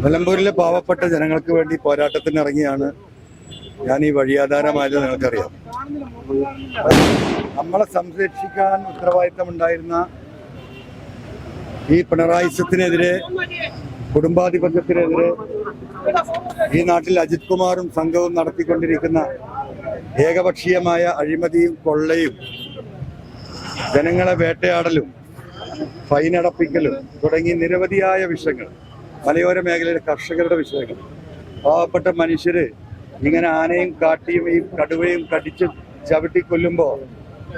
നിലമ്പൂരിലെ പാവപ്പെട്ട ജനങ്ങൾക്ക് വേണ്ടി പോരാട്ടത്തിന് ഇറങ്ങിയാണ് ഞാൻ ഈ വഴിയാധാരമായത് നിങ്ങൾക്കറിയാം. നമ്മളെ സംരക്ഷിക്കാൻ ഉത്തരവാദിത്തം ഉണ്ടായിരുന്ന ഈ പിണറായിസത്തിനെതിരെ കുടുംബാധിപത്യത്തിനെതിരെ ഈ നാട്ടിൽ അജിത് കുമാറും സംഘവും നടത്തിക്കൊണ്ടിരിക്കുന്ന ഏകപക്ഷീയമായ അഴിമതിയും കൊള്ളയും ജനങ്ങളെ വേട്ടയാടലും ഫൈനടപ്പിക്കലും തുടങ്ങി നിരവധിയായ വിഷയങ്ങൾ മലയോര മേഖലയിലെ കർഷകരുടെ വിഷയങ്ങൾ. പാവപ്പെട്ട മനുഷ്യർ ഇങ്ങനെ ആനയും കാട്ടിയും ഈ കടുവയും കടിച്ച് ചവിട്ടി കൊല്ലുമ്പോൾ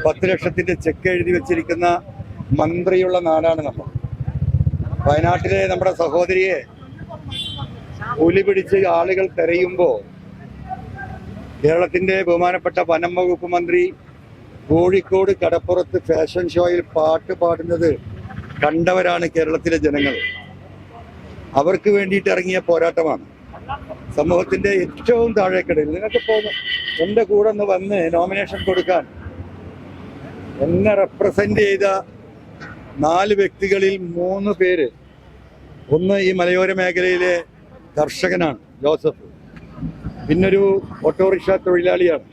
പത്ത് ലക്ഷത്തിന്റെ ചെക്ക് എഴുതി വെച്ചിരിക്കുന്ന മന്ത്രിയുള്ള നാടാണ് നമ്മൾ. വയനാട്ടിലെ നമ്മുടെ സഹോദരിയെ പുലി പിടിച്ച് ആളുകൾ തെരയുമ്പോൾ കേരളത്തിന്റെ ബഹുമാനപ്പെട്ട വനം വകുപ്പ് മന്ത്രി കോഴിക്കോട് കടപ്പുറത്ത് ഫാഷൻ ഷോയിൽ പാട്ട് പാടുന്നത് കണ്ടവരാണ് കേരളത്തിലെ ജനങ്ങൾ. അവർക്ക് വേണ്ടിയിട്ട് ഇറങ്ങിയ പോരാട്ടമാണ്. സമൂഹത്തിന്റെ ഏറ്റവും താഴേക്കിടയിൽ. നിങ്ങൾക്ക് പോകുന്നു എന്റെ കൂടെ ഒന്ന് വന്ന് നോമിനേഷൻ കൊടുക്കാൻ എന്നെ റെപ്രസെന്റ് ചെയ്ത നാല് വ്യക്തികളിൽ മൂന്ന് പേര് ഒന്ന് ഈ മലയോര മേഖലയിലെ കർഷകനാണ് ജോസഫ്. പിന്നൊരു ഓട്ടോറിക്ഷ തൊഴിലാളിയാണ്.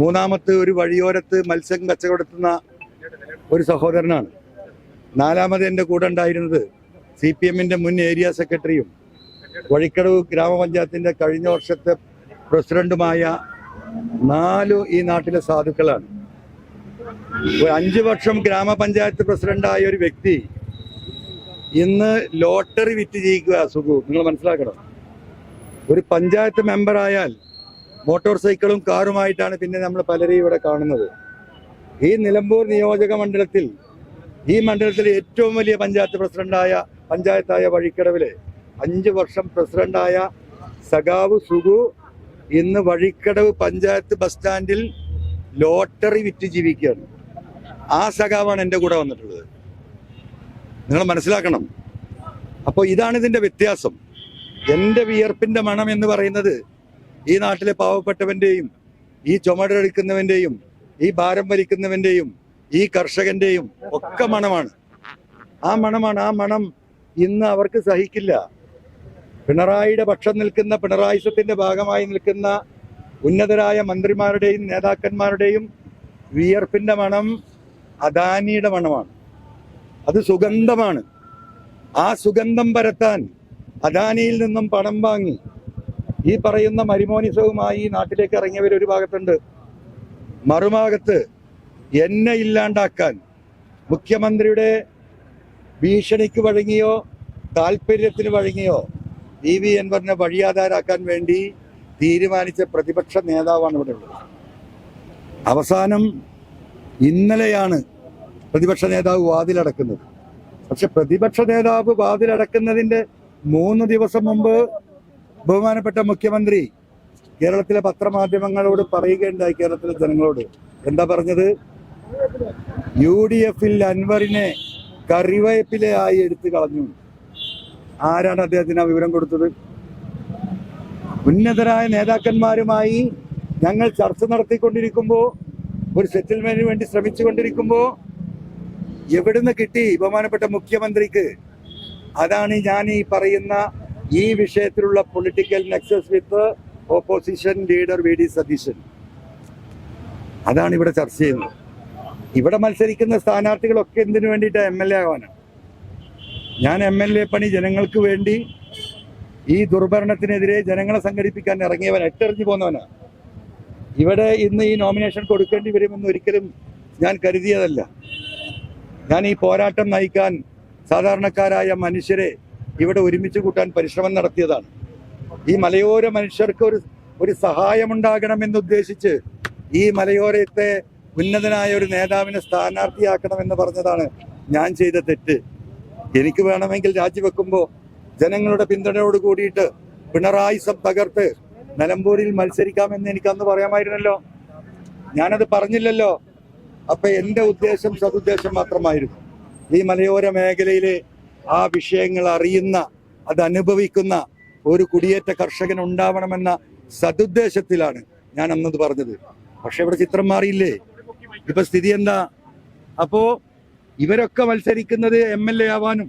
മൂന്നാമത്തെ ഒരു വഴിയോരത്ത് മത്സ്യം കച്ചവടത്തുന്ന ഒരു സഹോദരനാണ്. നാലാമത് എന്റെ കൂടെ ഉണ്ടായിരുന്നത് സി പി എമ്മിന്റെ മുൻ ഏരിയ സെക്രട്ടറിയും വഴിക്കടവ് ഗ്രാമപഞ്ചായത്തിന്റെ കഴിഞ്ഞ വർഷത്തെ പ്രസിഡന്റുമായ നാലു ഈ നാട്ടിലെ സാധുക്കളാണ്. അഞ്ചു വർഷം ഗ്രാമപഞ്ചായത്ത് പ്രസിഡന്റായ ഒരു വ്യക്തി ഇന്ന് ലോട്ടറി വിറ്റ് ജയിക്കുക സുഖു. നിങ്ങൾ മനസ്സിലാക്കണം. ഒരു പഞ്ചായത്ത് മെമ്പറായാൽ മോട്ടോർ സൈക്കിളും കാറുമായിട്ടാണ് പിന്നെ നമ്മൾ പലരെയും ഇവിടെ കാണുന്നത്. ഈ നിലമ്പൂർ നിയോജക മണ്ഡലത്തിൽ ഈ മണ്ഡലത്തിലെ ഏറ്റവും വലിയ പഞ്ചായത്ത് പ്രസിഡന്റായ പഞ്ചായത്തായ വഴിക്കടവിലെ അഞ്ച് വർഷം പ്രസിഡന്റായ സഖാവ് സുഗു ഇന്ന് വഴിക്കടവ് പഞ്ചായത്ത് ബസ് സ്റ്റാൻഡിൽ ലോട്ടറി വിറ്റ് ജീവിക്കുകയാണ്. ആ സഖാവാണ് എന്റെ കൂടെ വന്നിട്ടുള്ളത്. നിങ്ങൾ മനസ്സിലാക്കണം. അപ്പോൾ ഇതാണ് ഇതിന്റെ വ്യത്യാസം. എന്റെ വിയർപ്പിന്റെ മണം എന്ന് പറയുന്നത് ഈ നാട്ടിലെ പാവപ്പെട്ടവന്റെയും ഈ ചുമടെടുക്കുന്നവന്റെയും ഈ ഭാരം വലിക്കുന്നവന്റെയും ഈ കർഷകന്റെയും ഒക്കെ മണമാണ്. ആ മണമാണ് ആ മണം ഇന്ന് അവർക്ക് സഹിക്കില്ല. പിണറായിയുടെ പക്ഷം നിൽക്കുന്ന പിണറായിസത്തിന്റെ ഭാഗമായി നിൽക്കുന്ന ഉന്നതരായ മന്ത്രിമാരുടെയും നേതാക്കന്മാരുടെയും വിയർപ്പിന്റെ മണം അദാനിയുടെ മണമാണ്. അത് സുഗന്ധമാണ്. ആ സുഗന്ധം പരത്താൻ അദാനിയിൽ നിന്നും പണം വാങ്ങി ഈ പറയുന്ന മരിമോനിസവുമായി നാട്ടിലേക്ക് ഇറങ്ങിയവർ ഒരു ഭാഗത്തുണ്ട്. മറുഭാഗത്ത് എന്നെ ഇല്ലാണ്ടാക്കാൻ മുഖ്യമന്ത്രിയുടെ ഭീഷണിക്ക് വഴങ്ങിയോ താല്പര്യത്തിന് വഴങ്ങിയോ ഇ വി എൻവറിനെ വഴിയാധാരാക്കാൻ വേണ്ടി തീരുമാനിച്ച പ്രതിപക്ഷ നേതാവാണ് ഇവിടെ ഉള്ളത്. അവസാനം ഇന്നലെയാണ് പ്രതിപക്ഷ നേതാവ് വാതിലടക്കുന്നത്. പക്ഷെ പ്രതിപക്ഷ നേതാവ് വാതിലടക്കുന്നതിന്റെ മൂന്ന് ദിവസം മുമ്പ് ബഹുമാനപ്പെട്ട മുഖ്യമന്ത്രി കേരളത്തിലെ പത്രമാധ്യമങ്ങളോട് പറയുകയുണ്ടായി കേരളത്തിലെ ജനങ്ങളോട്. എന്താ പറഞ്ഞത്? യു ഡി എഫിൽ അൻവറിനെ കറിവേപ്പിലെ ആയി എടുത്തു കളഞ്ഞു. ആരാണ് അദ്ദേഹത്തിന് ആ വിവരം കൊടുത്തത്? ഉന്നതരായ നേതാക്കന്മാരുമായി ഞങ്ങൾ ചർച്ച നടത്തിക്കൊണ്ടിരിക്കുമ്പോൾ ഒരു സെറ്റിൽമെന്റിന് വേണ്ടി ശ്രമിച്ചുകൊണ്ടിരിക്കുമ്പോൾ എവിടുന്ന് കിട്ടി ബഹുമാനപ്പെട്ട മുഖ്യമന്ത്രിക്ക്? അതാണ് ഞാൻ ഈ പറയുന്ന ഈ വിഷയത്തിലുള്ള political nexus with opposition leader V D Satheesan. അതാണ് ഇവിടെ ചർച്ച ചെയ്യുന്നത്. ഇവിടെ മത്സരിക്കുന്ന സ്ഥാനാർത്ഥികളൊക്കെ എന്തിനു വേണ്ടിയിട്ടാണ് എം എൽ എ ആവാനാണ് ഞാൻ എം എൽ എ പണി ജനങ്ങൾക്ക് വേണ്ടി ഈ ദുർഭരണത്തിനെതിരെ ജനങ്ങളെ സംഘടിപ്പിക്കാൻ ഇറങ്ങിയവൻ എട്ടെറിഞ്ഞു പോന്നവനാണ് ഇവിടെ ഇന്ന് ഈ നോമിനേഷൻ കൊടുക്കേണ്ടി വരുമെന്ന് ഒരിക്കലും ഞാൻ കരുതിയതല്ല. ഞാൻ ഈ പോരാട്ടം നയിക്കാൻ സാധാരണക്കാരായ മനുഷ്യരെ ഇവിടെ ഒരുമിച്ച് കൂട്ടാൻ പരിശ്രമം നടത്തിയതാണ്. ഈ മലയോര മനുഷ്യർക്ക് ഒരു ഒരു സഹായമുണ്ടാകണമെന്നുദ്ദേശിച്ച് ഈ മലയോരത്തെ ഉന്നതനായ ഒരു നേതാവിനെ സ്ഥാനാർത്ഥിയാക്കണമെന്ന് പറഞ്ഞതാണ് ഞാൻ ചെയ്ത തെറ്റ്. എനിക്ക് വേണമെങ്കിൽ രാജിവെക്കുമ്പോൾ ജനങ്ങളുടെ പിന്തുണയോട് കൂടിയിട്ട് പിണറായി സബ് തകർത്ത് നിലമ്പൂരിൽ മത്സരിക്കാമെന്ന് എനിക്ക് അന്ന് പറയാമായിരുന്നല്ലോ. ഞാനത് പറഞ്ഞില്ലല്ലോ. അപ്പൊ എന്റെ ഉദ്ദേശം സതുദ്ദേശം മാത്രമായിരുന്നു. ഈ മലയോര മേഖലയിലെ ആ വിഷയങ്ങൾ അറിയുന്ന അത് അനുഭവിക്കുന്ന ഒരു കുടിയേറ്റ കർഷകൻ ഉണ്ടാവണമെന്ന സതുദ്ദേശത്തിലാണ് ഞാൻ അന്നത് പറഞ്ഞത്. പക്ഷെ ഇവിടെ ചിത്രം മാറിയില്ലേ? ഇപ്പൊ സ്ഥിതി എന്താ? അപ്പോ ഇവരൊക്കെ മത്സരിക്കുന്നത് എം എൽ എ ആവാനും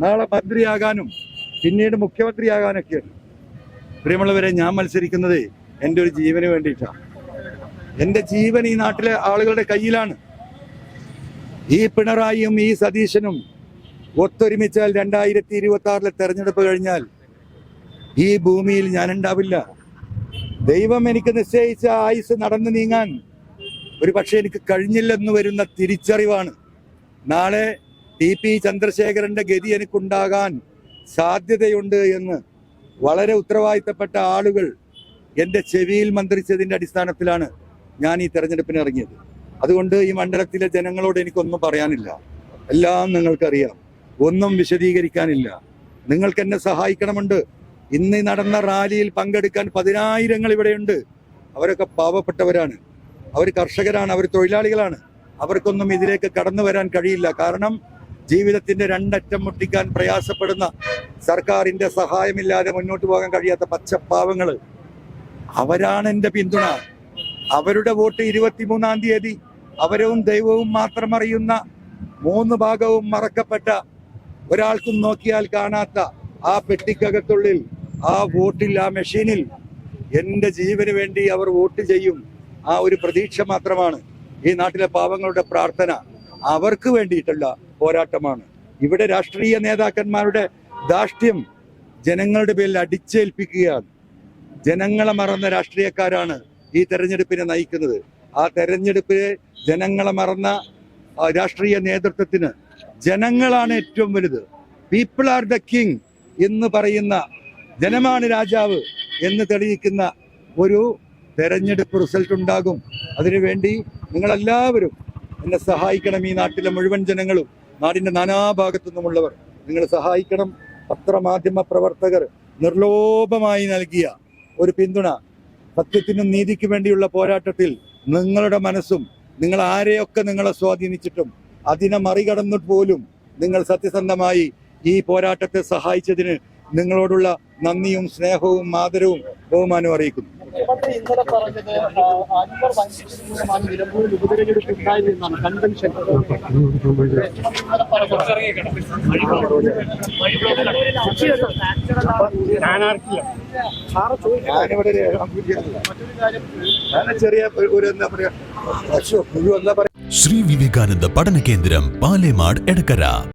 നാളെ മന്ത്രിയാകാനും പിന്നീട് മുഖ്യമന്ത്രിയാകാനൊക്കെയാണ്. പ്രിയമുള്ളവരെ ഞാൻ മത്സരിക്കുന്നത് എന്റെ ഒരു ജീവന് വേണ്ടിയിട്ടാണ് എന്റെ ജീവൻ ഈ നാട്ടിലെ ആളുകളുടെ കയ്യിലാണ്. ഈ പിണറായിയും ഈ സതീശനും ഒത്തൊരുമിച്ചാൽ രണ്ടായിരത്തി ഇരുപത്തി ആറിലെ തെരഞ്ഞെടുപ്പ് കഴിഞ്ഞാൽ ഈ ഭൂമിയിൽ ഞാൻ ഉണ്ടാവില്ല ദൈവം എനിക്ക് നിശ്ചയിച്ച ആയുസ് നടന്നു നീങ്ങാൻ ഒരു പക്ഷേ എനിക്ക് കഴിഞ്ഞില്ലെന്ന് വരുന്ന തിരിച്ചറിവാണ്. നാളെ ടി പി ചന്ദ്രശേഖരന്റെ ഗതി എനിക്കുണ്ടാകാൻ സാധ്യതയുണ്ട് എന്ന് വളരെ ഉത്തരവാദിത്തപ്പെട്ട ആളുകൾ എന്റെ ചെവിയിൽ മന്ത്രിച്ചതിന്റെ അടിസ്ഥാനത്തിലാണ് ഞാൻ ഈ തെരഞ്ഞെടുപ്പിന് ഇറങ്ങിയത്. അതുകൊണ്ട് ഈ മണ്ഡലത്തിലെ ജനങ്ങളോട് എനിക്കൊന്നും പറയാനില്ല. എല്ലാം നിങ്ങൾക്കറിയാം. ഒന്നും വിശദീകരിക്കാനില്ല. നിങ്ങൾക്ക് എന്നെ സഹായിക്കണമുണ്ട്. ഇന്ന് നടന്ന റാലിയിൽ പങ്കെടുക്കാൻ പതിനായിരങ്ങൾ ഇവിടെയുണ്ട്. അവരൊക്കെ പാവപ്പെട്ടവരാണ്. അവർ കർഷകരാണ് അവർ തൊഴിലാളികളാണ്. അവർക്കൊന്നും ഇതിലേക്ക് കടന്നു വരാൻ കഴിയില്ല. കാരണം ജീവിതത്തിന്റെ രണ്ടറ്റം മുട്ടിക്കാൻ പ്രയാസപ്പെടുന്ന സർക്കാരിന്റെ സഹായമില്ലാതെ മുന്നോട്ട് പോകാൻ കഴിയാത്ത പച്ചപ്പാവങ്ങൾ അവരാണ് എന്റെ പിന്തുണ. അവരുടെ വോട്ട് ഇരുപത്തിമൂന്നാം തീയതി അവരവും ദൈവവും മാത്രം അറിയുന്ന മൂന്ന് ഭാഗവും മറക്കപ്പെട്ട ഒരാൾക്കും നോക്കിയാൽ കാണാത്ത ആ പെട്ടിക്കകത്തുള്ളിൽ ആ വോട്ടിൽ ആ മെഷീനിൽ എന്റെ ജീവന് വേണ്ടി അവർ വോട്ട് ചെയ്യും. ആ ഒരു പ്രതീക്ഷ മാത്രമാണ്. ഈ നാട്ടിലെ പാവങ്ങളുടെ പ്രാർത്ഥന അവർക്ക് വേണ്ടിയിട്ടുള്ള പോരാട്ടമാണ്. ഇവിടെ രാഷ്ട്രീയ നേതാക്കന്മാരുടെ ധാർഷ്ട്യം ജനങ്ങളുടെ പേരിൽ അടിച്ചേൽപ്പിക്കുകയാണ്. ജനങ്ങളെ മറന്ന രാഷ്ട്രീയക്കാരാണ് ഈ തെരഞ്ഞെടുപ്പിനെ നയിക്കുന്നത്. ആ തെരഞ്ഞെടുപ്പിലെ ജനങ്ങളെ മറന്ന രാഷ്ട്രീയ നേതൃത്വത്തിന് ജനങ്ങളാണ് ഏറ്റവും വലുത്. പീപ്പിൾ ആർ ദ കിങ് എന്ന് പറയുന്ന ജനമാണ് രാജാവ് എന്ന് തെളിയിക്കുന്ന ഒരു തെരഞ്ഞെടുപ്പ് റിസൾട്ട് ഉണ്ടാകും. അതിനുവേണ്ടി നിങ്ങളെല്ലാവരും എന്നെ സഹായിക്കണം ഈ നാട്ടിലെ മുഴുവൻ ജനങ്ങളും. നാടിന്റെ നാനാഭാഗത്തു നിന്നുമുള്ളവർ നിങ്ങൾ സഹായിക്കണം പത്രമാധ്യമ പ്രവർത്തകർ നിർലോഭമായി നൽകിയ ഒരു പിന്തുണ സത്യത്തിനും നീതിക്ക് വേണ്ടിയുള്ള പോരാട്ടത്തിൽ നിങ്ങളുടെ മനസ്സും നിങ്ങൾ ആരെയൊക്കെ നിങ്ങളെ സ്വാധീനിച്ചിട്ടും അതിനെ മറികടന്നിട്ട് പോലും നിങ്ങൾ സത്യസന്ധമായി ഈ പോരാട്ടത്തെ സഹായിച്ചതിന് നിങ്ങളോടുള്ള നന്ദിയും സ്നേഹവും ആദരവും ബഹുമാനവും അറിയിക്കുന്നു. മുഖ്യമന്ത്രി ഇന്നലെ പറഞ്ഞത് അൻവർ വഞ്ചിക്കുന്നതുമാണ് നിലമ്പൂരിൽ ഉപതെരഞ്ഞെടുപ്പ് ഉണ്ടായിരുന്നാണ് കൺവെൻഷൻ. ഒരു ശ്രീ വിവേകാനന്ദ പഠന കേന്ദ്രം പാലേമാട് എടക്കര.